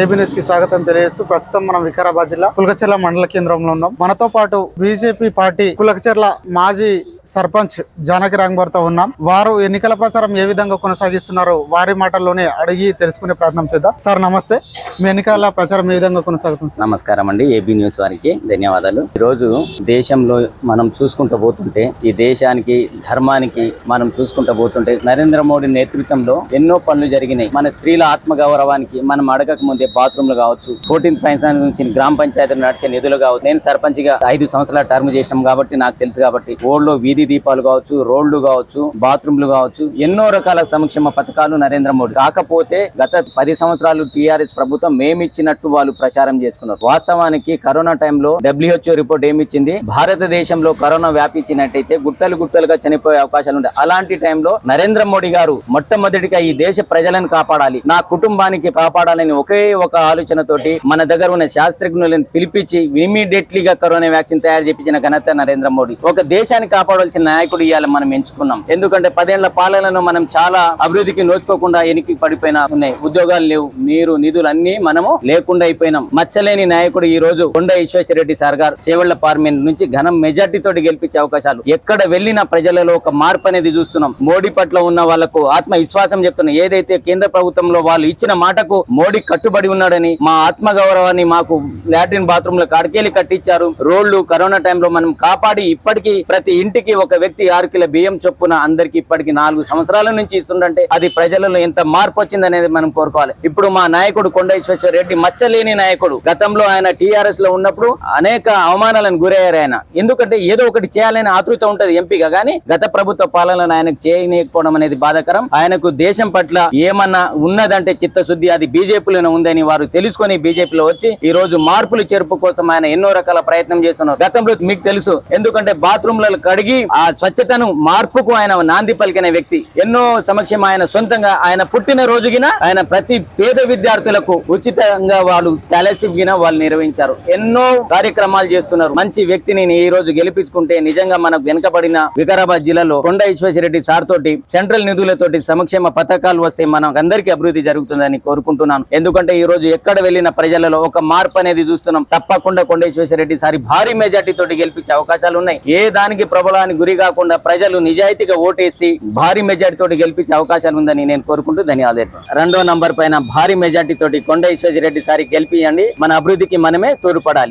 ఏబిఎస్కి స్వాగతం తెలియజేస్తూ ప్రస్తుతం మనం వికారాబాద్ జిల్లా కులకచెర్ల మండల కేంద్రంలో ఉన్నాం. మనతో పాటు బీజేపీ పార్టీ కులకచెర్ల మాజీ సర్పంచ్ జానకి రాంగ్బార్తో ఉన్నాం. వారు ఎన్నికల ప్రచారం ఏ విధంగా కొనసాగిస్తున్నారో వారి మాటల్లోనే అడిగి తెలుసుకునే ప్రయత్నం చేద్దాం. సార్ నమస్తే. మీ ఎన్నికల ప్రచారం ఏ విధంగా కొనసాగుతుంది నమస్కారం అండి. ఏబీ న్యూస్ వారికి ధన్యవాదాలు. ఈరోజు దేశంలో మనం చూసుకుంటూ పోతుంటే ఈ దేశానికి ధర్మానికి మనం చూసుకుంటూ పోతుంటే నరేంద్ర మోడీ నేతృత్వంలో ఎన్నో పనులు జరిగినాయి. మన స్త్రీల ఆత్మగౌరవానికి మనం అడగక ముందే బాత్రూమ్లు కావచ్చు ఫోర్టీన్త్ సైన్స్ నుంచి గ్రామ పంచాయతీలు నడిచే నిధులు కావచ్చు. నేను సర్పంచ్గా ఐదు సంవత్సరాల టర్మ్ చేసాం కాబట్టి నాకు తెలుసు కాబట్టి ఓళ్ళో వీధి దీపాలు కావచ్చు రోడ్లు కావచ్చు బాత్రూమ్లు కావచ్చు ఎన్నో రకాల సంక్షేమ పథకాలు నరేంద్ర మోడీ. కాకపోతే గత పది సంవత్సరాలు టీఆర్ఎస్ ప్రభుత్వం మేమిచ్చినట్టు వాళ్ళు ప్రచారం చేసుకున్నారు. వాస్తవానికి కరోనా టైంలో డబ్ల్యూహెచ్ఓ రిపోర్ట్ ఏమిచ్చింది? భారతదేశంలో కరోనా వ్యాపించినట్టయితే గుట్టలు గుట్టలుగా చనిపోయే అవకాశాలు ఉంటాయి. అలాంటి టైంలో నరేంద్ర మోడీ గారు మొట్టమొదటిగా ఈ దేశ ప్రజలను కాపాడాలి. నా కుటుంబానికి కాపాడాలని ఒకే ఒక ఆలోచనతోటి మన దగ్గర ఉన్న శాస్త్రజ్ఞులను పిలిపించి ఇమీడియట్లీగా కరోనా వ్యాక్సిన్ తయారు చేపించిన ఘనత నరేంద్ర మోడీ. ఒక దేశాన్ని కాపాడాల్సిన నాయకుడు ఇవాళ మనం ఎంచుకున్నాం. ఎందుకంటే పదేళ్ళ పాలనలో మనం చాలా అభివృద్ధికి నోచుకోకుండా ఎనికి పడిపోయిన ఉన్నాయి. ఉద్యోగాలు లేవు నీరు నిధులు అన్ని మనము లేకుండా అయిపోయినాం. మచ్చలేని నాయకుడు ఈ రోజు కొండ విశ్వేశ్వరరెడ్డి సార్ గారు చేవళ్ళ పార్లమెంట్ నుంచి ఘనం మెజార్టీ తోటి గెలిపించే అవకాశాలు. ఎక్కడ వెళ్ళిన ప్రజలలో ఒక మార్పు అనేది చూస్తున్నాం. మోడీ పట్ల ఉన్న వాళ్ళకు ఆత్మవిశ్వాసం చెప్తున్నాం. ఏదైతే కేంద్ర ప్రభుత్వంలో వాళ్ళు ఇచ్చిన మాటకు మోడీ కట్టుబడి ఉన్నాడని మా ఆత్మ గౌరవాన్ని మాకు లాట్రిన్ బాత్రూమ్లో కడికేలి కట్టించారు. రోడ్లు కరోనా టైంలో మనం కాపాడి ఇప్పటికీ ప్రతి ఇంటికి ఒక వ్యక్తి ఆరు కిలో బియ్యం చొప్పున అందరికి ఇప్పటికి నాలుగు సంవత్సరాల నుంచి ఇస్తుండంటే అది ప్రజలలో ఎంత మార్పు వచ్చింది అనేది మనం కోరుకోవాలి. ఇప్పుడు మా నాయకుడు కొండేశ్వర రెడ్డి మచ్చలేని నాయకుడు. గతంలో ఆయన టీఆర్ఎస్లో ఉన్నప్పుడు అనేక అవమానాలను గురయ్యారు ఆయన. ఎందుకంటే ఏదో ఒకటి చేయాలని ఆతృత ఉంటది ఎంపీగా. కానీ గత ప్రభుత్వ పాలనను ఆయనకు చేయనీయకపోవడం అనేది బాధాకరం. ఆయనకు దేశం పట్ల ఏమన్నా ఉన్నదంటే చిత్తశుద్ధి అది బీజేపీలోనే ఉందని వారు తెలుసుకొని బీజేపీలో వచ్చి ఈ రోజు మార్పులు చేర్పు కోసం ఆయన ఎన్నో రకాల ప్రయత్నం చేస్తున్నారు. గతంలో మీకు తెలుసు. ఎందుకంటే బాత్రూమ్లలో కడిగి ఆ స్వచ్ఛతను మార్పుకు ఆయన నాంది పలికిన వ్యక్తి. ఎన్నో సమక్షం ఆయన సొంతంగా ఆయన పుట్టిన రోజుగిన ఆయన ప్రతి పేద విద్యార్థులకు ఉచితంగా వాళ్ళు స్కాలర్షిప్ గిన వాళ్ళు నిర్వహించారు. ఎన్నో కార్యక్రమాలు చేస్తున్నారు. మంచి వ్యక్తిని ఈ రోజు గెలిపించుకుంటే నిజంగా మనకు వెనుకబడిన వికారాబాద్ జిల్లాలో కొండ విశ్వేశ్వరరెడ్డి సార్ తోటి సెంట్రల్ నిధులతోటి సంక్షేమ పథకాలు వస్తే మనకు అందరికీ అభివృద్ధి జరుగుతుందని కోరుకుంటున్నాను. ఎందుకంటే ఈ రోజు ఎక్కడ వెళ్ళిన ప్రజలలో ఒక మార్పు అనేది చూస్తున్నాం. తప్పకుండా కొండ విశ్వేశ్వరరెడ్డి సారి భారీ మెజార్టీ తోటి గెలిపించే అవకాశాలు ఉన్నాయి. ఏ దానికి ప్రబలానికి గురి కాకుండా ప్రజలు నిజాయితీగా ఓటేసి భారీ మెజార్టీ తోటి గెలిపించే అవకాశాలు ఉందని నేను కోరుకుంటూ ధన్యవాదాలు. రెండో నంబర్ పైన భారీ మెజార్టీ తోటి కొండ రెడ్డి సారి గెలిపియండి. మన అభివృద్ధికి మనమే తోడ్పడాలి.